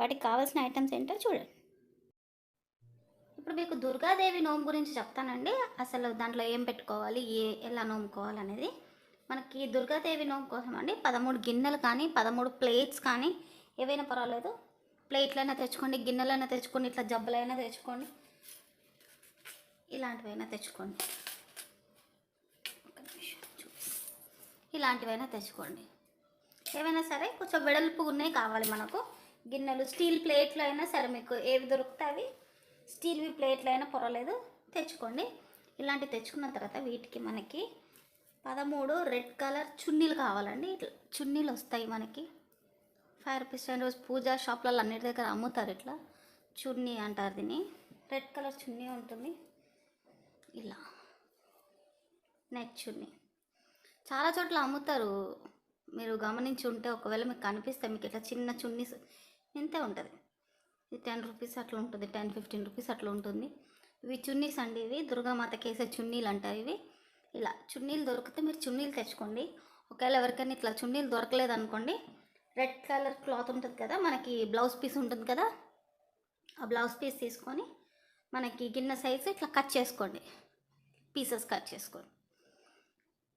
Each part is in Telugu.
వాటికి కావాల్సిన ఐటమ్స్ ఏంటో చూడండి. ఇప్పుడు మీకు దుర్గాదేవి నోము గురించి చెప్తానండి. అసలు దాంట్లో ఏం పెట్టుకోవాలి ఏ ఎలా నోముకోవాలి అనేది. మనకి దుర్గాదేవి నోము కోసం అండి పదమూడు గిన్నెలు కానీ పదమూడు ప్లేట్స్ కానీ ఏవైనా పర్వాలేదు. ప్లేట్లైనా తెచ్చుకోండి గిన్నెలైనా తెచ్చుకోండి ఇట్లా జబ్బలైనా తెచ్చుకోండి. ఇలాంటివైనా తెచ్చుకోండి. ఇలాంటివైనా తెచ్చుకోండి. ఏవైనా సరే కొంచెం వెడల్పు ఉన్నాయి కావాలి మనకు. గిన్నెలు స్టీల్ ప్లేట్లు అయినా సరే మీకు ఏవి దొరుకుతాయి అవి? స్టీల్వి ప్లేట్లు అయినా పర్వాలేదు తెచ్చుకోండి. ఇలాంటివి తెచ్చుకున్న తర్వాత వీటికి మనకి పదమూడు రెడ్ కలర్ చున్నీలు కావాలండి. ఇట్లా చున్నీలు వస్తాయి మనకి. ఫైవ్ రూపీస్ టెన్ రూపీస్ పూజా షాప్లలో అన్నిటి దగ్గర అమ్ముతారు ఇట్లా. చున్నీ అంటారు దీన్ని. రెడ్ కలర్ చున్నీ ఉంటుంది. ఇలా. నెక్ చున్నీ. చాలా చోట్ల అమ్ముతారు. మీరు గమనించి ఉంటే ఒకవేళ మీకు కనిపిస్తే మీకు ఇట్లా చిన్న చున్నీస్ ఇంతే ఉంటుంది. ఇది టెన్ రూపీస్ అట్లా ఉంటుంది టెన్ ఫిఫ్టీన్ రూపీస్ అట్లా ఉంటుంది. ఇవి చున్నీస్ అండి ఇవి. దుర్గామాతకి వేసే చున్నీలు అంటారు ఇవి. ఇలా చున్నీలు దొరికితే మీరు చున్నీలు తెచ్చుకోండి. ఒకవేళ ఎవరికైనా ఇట్లా చున్నీలు దొరకలేదు అనుకోండి రెడ్ కలర్ క్లాత్ ఉంటుంది కదా మనకి బ్లౌజ్ పీస్ ఉంటుంది కదా ఆ బ్లౌజ్ పీస్ తీసుకొని మనకి గిన్నె సైజు ఇట్లా కట్ చేసుకోండి. పీసెస్ కట్ చేసుకోండి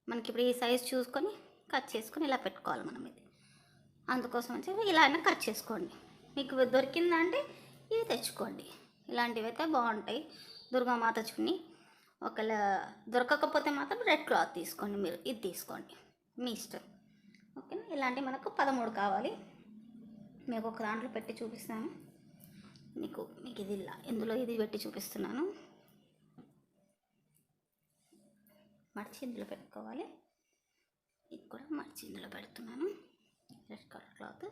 మనకి ఇప్పుడు ఈ సైజ్ చూసుకొని కట్ చేసుకొని ఇలా పెట్టుకోవాలి మనం ఇది. అందుకోసం వచ్చి ఇలా అయినా కట్ చేసుకోండి. మీకు దొరికిందంటే ఇవి తెచ్చుకోండి. ఇలాంటివి అయితే బాగుంటాయి. దుర్గామాత చున్ని. ఒకవేళ దొరకకపోతే మాత్రం రెడ్ క్లాత్ తీసుకోండి మీరు. ఇది తీసుకోండి. మీ ఇష్టం. ఓకేనా? ఇలాంటివి మనకు పదమూడు కావాలి. మీకు ఒక దాంట్లో పెట్టి చూపిస్తాను. మీకు మీకు ఇది ఇలా. ఇందులో ఇది పెట్టి చూపిస్తున్నాను. మర్చి ఇందులో పెట్టుకోవాలి. ఇది కూడా మర్చి ఇందులో పెడుతున్నాను. Red colour cloth.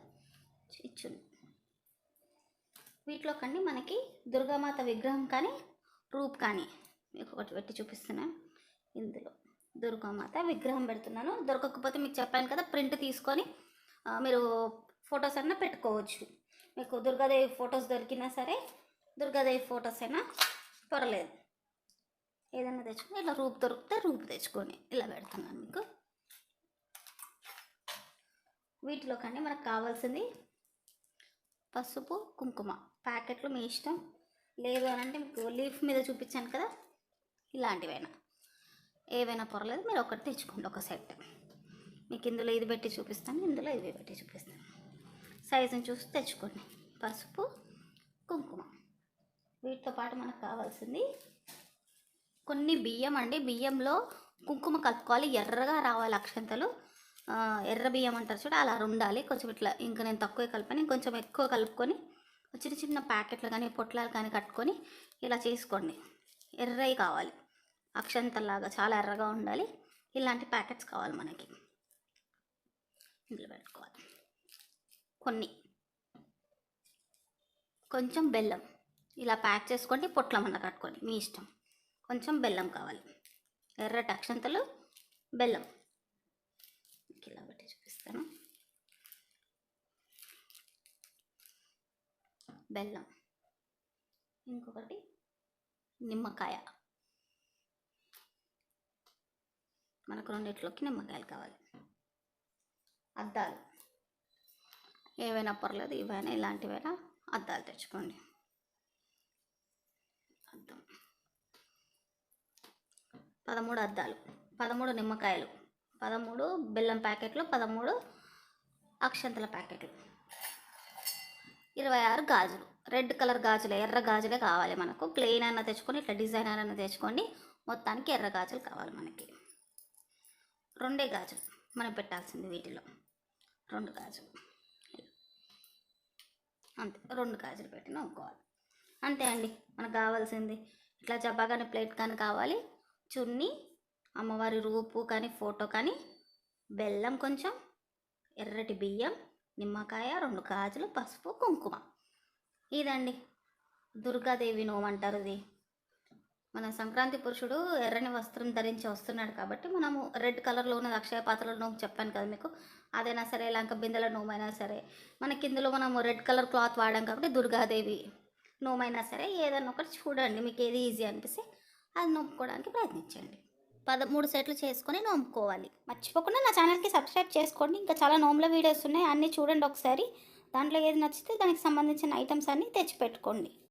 ఇచ్చుంది వీటిలో కండి మనకి దుర్గామాత విగ్రహం కానీ రూప్ కానీ మీకు ఒకటి పెట్టి చూపిస్తున్నాను ఇందులో దుర్గామాత విగ్రహం పెడుతున్నాను. దొరకకపోతే మీకు చెప్పాను కదా ప్రింట్ తీసుకొని మీరు ఫొటోస్ అన్నా పెట్టుకోవచ్చు. మీకు దుర్గాదేవి ఫొటోస్ దొరికినా సరే దుర్గాదేవి ఫొటోస్ అయినా పర్లేదు. ఏదైనా తెచ్చుకొని ఇలా రూప్ దొరికితే రూప్ తెచ్చుకొని ఇలా పెడుతున్నాను మీకు. వీటిలో కానీ మనకు కావాల్సింది పసుపు కుంకుమ. ప్యాకెట్లు మీ ఇష్టం. లేదు అని అంటే మీకు లీఫ్ మీద చూపించాను కదా ఇలాంటివైనా. ఏవైనా పర్లేదు మీరు ఒకటి తెచ్చుకోండి ఒక సెట్. మీకు ఇందులో ఇది పెట్టి చూపిస్తాను ఇందులో ఇది పెట్టి చూపిస్తాను. సైజుని చూసి తెచ్చుకోండి. పసుపు కుంకుమ. వీటితో పాటు మనకు కావాల్సింది కొన్ని బియ్యం అండి. బియ్యంలో కుంకుమ కలుపుకోవాలి ఎర్రగా రావాలి అక్షంతలు. ఎర్ర బియ్యం అంటారు చూడ అలా ఉండాలి కొంచెం ఇట్లా ఇంకా నేను తక్కువ కలిపాను. ఇంకొంచెం ఎక్కువ కలుపుకొని చిన్న చిన్న ప్యాకెట్లు కానీ పొట్లాలు కానీ కట్టుకొని ఇలా చేసుకోండి. ఎర్రవి కావాలి. అక్షంతలాగా చాలా ఎర్రగా ఉండాలి. ఇలాంటి ప్యాకెట్స్ కావాలి మనకి. ఇందులో పెట్టుకోవాలి. కొన్ని. కొంచెం బెల్లం. ఇలా ప్యాక్ చేసుకోండి పొట్లమన్న కట్టుకోండి. మీ ఇష్టం. కొంచెం బెల్లం కావాలి. ఎర్రటి అక్షంతలు బెల్లం. పెట్టి బెల్లం ఇంకొకటి నిమ్మకాయ. మనకు రెండిట్లోకి నిమ్మకాయలు కావాలి. అద్దాలు. ఏవైనా పర్లేదు ఇవైనా ఇలాంటివైనా అద్దాలు తెచ్చుకోండి. అద్దం. పదమూడు అద్దాలు. పదమూడు నిమ్మకాయలు. పదమూడు బెల్లం ప్యాకెట్లు పదమూడు అక్షంతల ప్యాకెట్లు. ఇరవై ఆరు గాజులు. రెడ్ కలర్ గాజులు ఎర్ర గాజులే కావాలి మనకు. ప్లెయిన్ అయినా తెచ్చుకొని ఇట్లా డిజైన్ అయినా తెచ్చుకోండి. మొత్తానికి ఎర్ర గాజులు కావాలి మనకి. రెండే గాజులు. మనం పెట్టాల్సింది వీటిలో. రెండు గాజులు. అంతే. రెండు గాజులు పెట్టి నవ్వుకోవాలి అంతే అండి. మనకు కావాల్సింది. ఇట్లా జబ్బా కానీ ప్లేట్ కానీ కావాలి. చున్నీ అమ్మవారి రూపు కానీ ఫోటో కానీ బెల్లం కొంచెం ఎర్రటి బియ్యం నిమ్మకాయ రెండు గాజులు పసుపు కుంకుమ. ఇదండి. దుర్గాదేవి నోమంటారు ఇది. మన సంక్రాంతి పురుషుడు ఎర్రని వస్త్రం ధరించి వస్తున్నాడు కాబట్టి మనము రెడ్ కలర్లో ఉన్నది అక్షయ పాత్రలో నోము చెప్పాను కదా మీకు. అదైనా సరే లంక బిందెల నోమైనా సరే మనకి ఇందులో మనము రెడ్ కలర్ క్లాత్ వాడాం కాబట్టి దుర్గాదేవి నోమైనా సరే ఏదైనా ఒకటి చూడండి. మీకు ఏది ఈజీ అనిపిస్తే అది నొప్పుకోవడానికి ప్రయత్నించండి. పదమూడు సెట్లు చేసుకొని నోముకోవాలి. మర్చిపోకుండా నా ఛానల్కి సబ్స్క్రైబ్ చేసుకోండి. ఇంకా చాలా నోముల వీడియోస్ ఉన్నాయి. అన్నీ చూడండి ఒకసారి. దాంట్లో ఏది నచ్చితే దానికి సంబంధించిన ఐటమ్స్ అన్నీ తెచ్చిపెట్టుకోండి.